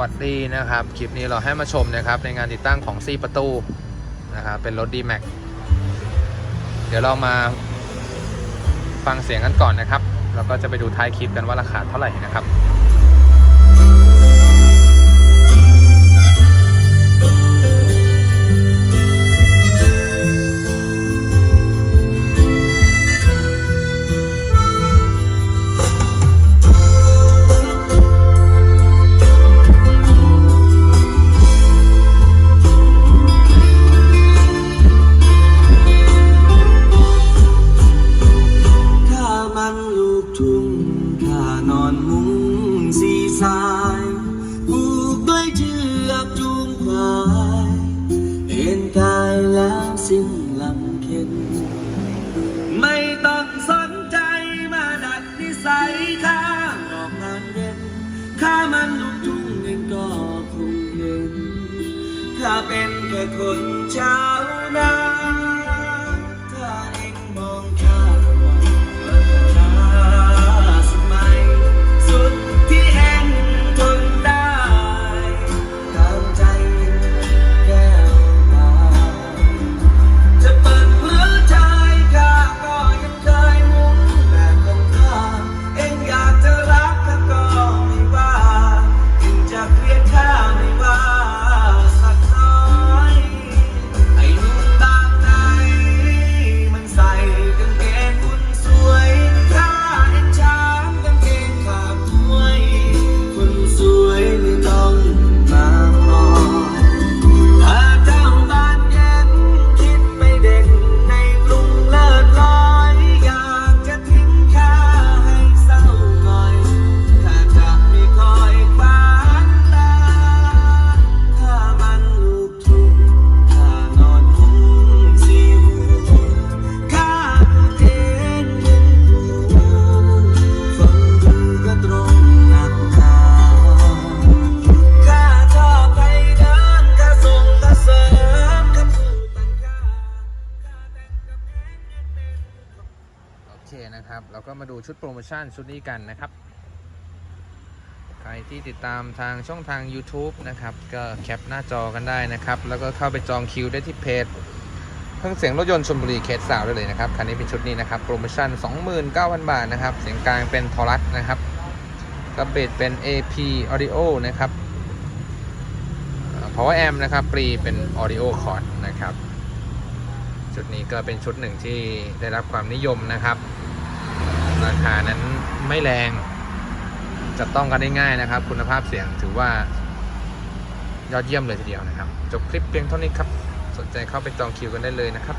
วัสดีนะครับ คลิปนี้เราให้มาชมนะครับในงานติดตั้งของซีประตูนะครับเป็นรถ D-Max เดี๋ยวเรามาฟังเสียงกันก่อนนะครับ แล้วก็จะไปดูท้ายคลิปกันว่าราคาเท่าไหร่นะครับ สายผูกด้วยเชือกจูงควายเห็นกายแล้วสิ้นลำเค็นไม่ต้องสนใจมาดัดนิสัยข้าออกงานเย็นข้ามันลูกทุ่งเองก็คงเห็นข้าเป็นแค่คนชาวนา นะครับ เราก็มาดูชุดโปรโมชั่นชุดนี้กันนะครับ ใครที่ติดตามทางช่องทาง YouTube นะครับ ก็แคปหน้าจอกันได้นะครับ แล้วก็เข้าไปจองคิวได้ที่เพจเครื่องเสียงรถยนต์ชลบุรีเคสสาวได้เลยนะครับ คันนี้เป็นชุดนี้นะครับ โปรโมชั่น 29,000 บาทนะครับ เสียงกลางเป็นทอรัสนะครับกระเบดเป็น AP Audio นะครับเอ่อ Power Amp นะครับปรีเป็น Audio Cord นะครับ ชุดนี้ก็เป็นชุดหนึ่งที่ได้รับความนิยมนะครับ ราคานั้นไม่แรงจับต้องกันได้ง่ายนะครับ คุณภาพเสียงถือว่ายอดเยี่ยมเลยทีเดียวนะครับ จบคลิปเพียงเท่านี้ครับ สนใจเข้าไปจองคิวกันได้เลยนะครับ